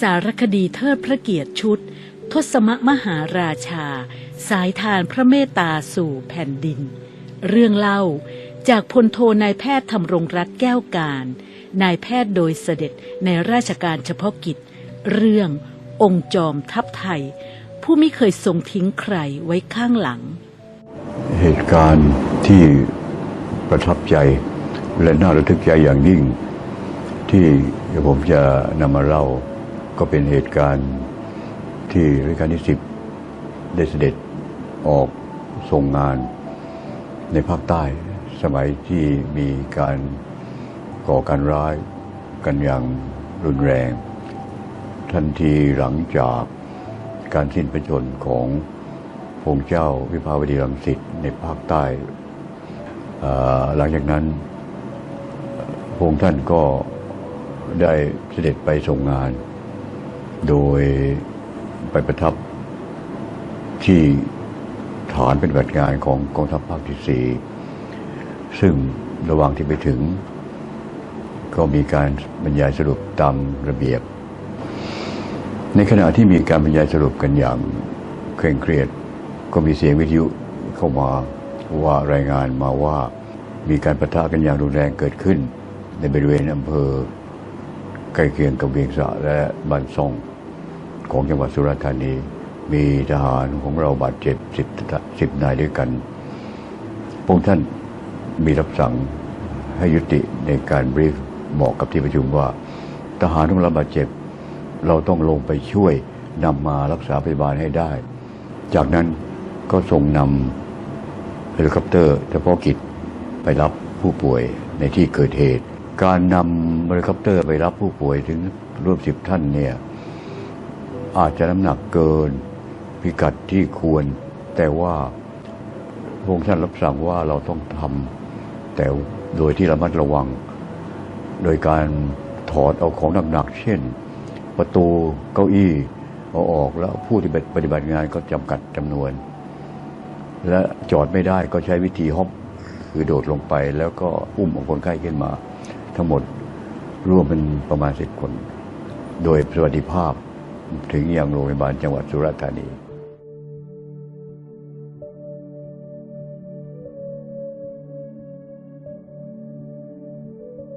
สารคดีเทิดพระเกียรติชุด ทศมมหาราชา สายทานพระเมตตาสู่แผ่นดิน เรื่องเล่าจากพลโทนายแพทย์ธำรงรัตแก้วการ นายแพทย์โดยเสด็จในราชการเฉพาะกิจ เรื่ององค์จอมทัพไทย ผู้ไม่เคยทรงทิ้งใครไว้ข้างหลัง เหตุการณ์ที่ประทับใจและน่าระทึกใจอย่างยิ่งที่ผมจะนำมาเล่า ก็เป็นเหตุการณ์ที่รัชกาลที่สิบได้เสด็จออกทรงงานในภาคใต้สมัยที่มีการก่อการร้ายกันอย่างรุนแรง ทันทีหลังจากการสิ้นพระชนม์ของพงเจ้าวิภาวดีรังสิตในภาคใต้ หลังจากนั้นพงท่านก็ได้เสด็จไปทรงงาน โดยไปประทับที่ฐานเป็นบัติงานของกองทัพภาคที่สี่ซึ่งระหว่างที่ไปถึง ก็มีการบรรยายสรุปตามระเบียบ ในขณะที่มีการบรรยายสรุปกันอย่างเคร่งเครียด ก็มีเสียงวิทยุเข้ามาว่ารายงานมาว่ามีการประทะกันอย่างรุนแรงเกิดขึ้น ในบริเวณอำเภอใกล้เคียงกับเวียงสะและบ้านซ่อง ของจังหวัดสุราษฎร์ธานี มีทหารของเราบาดเจ็บสิบสิบนายด้วยกันพระองค์ท่านมีรับสั่งให้ยุติในการบรีฟบอกกับที่ประชุมว่า ทหารของเราบาดเจ็บ เราต้องลงไปช่วยนำมารักษาพยาบาลให้ได้ จากนั้นก็ส่งนำเฮลิคอปเตอร์เฉพาะกิจไปรับผู้ป่วยในที่เกิดเหตุ การนำเฮลิคอปเตอร์ไปรับผู้ป่วยถึงร่วมสิบท่านเนี่ย อาจจะน้ำหนักเกิน พิกัดที่ควร แต่ว่าพระองค์ท่านรับสั่งว่าเราต้องทำแต่โดยที่ระมัดระวัง โดยการถอดเอาของหนักๆเช่น ประตูเก้าอี้เอาออกแล้วผู้ที่ปฏิบัติงานก็จำกัดจำนวน และจอดไม่ได้ก็ใช้วิธีฮอปคือโดดลงไปแล้วก็อุ้มเอาคนไข้ขึ้นมา ทั้งหมดรวมเป็นประมาณสิบคน โดยสวัสดิภาพ ถึงยังโรงพยาบาลจังหวัดสุราษฎร์ธานี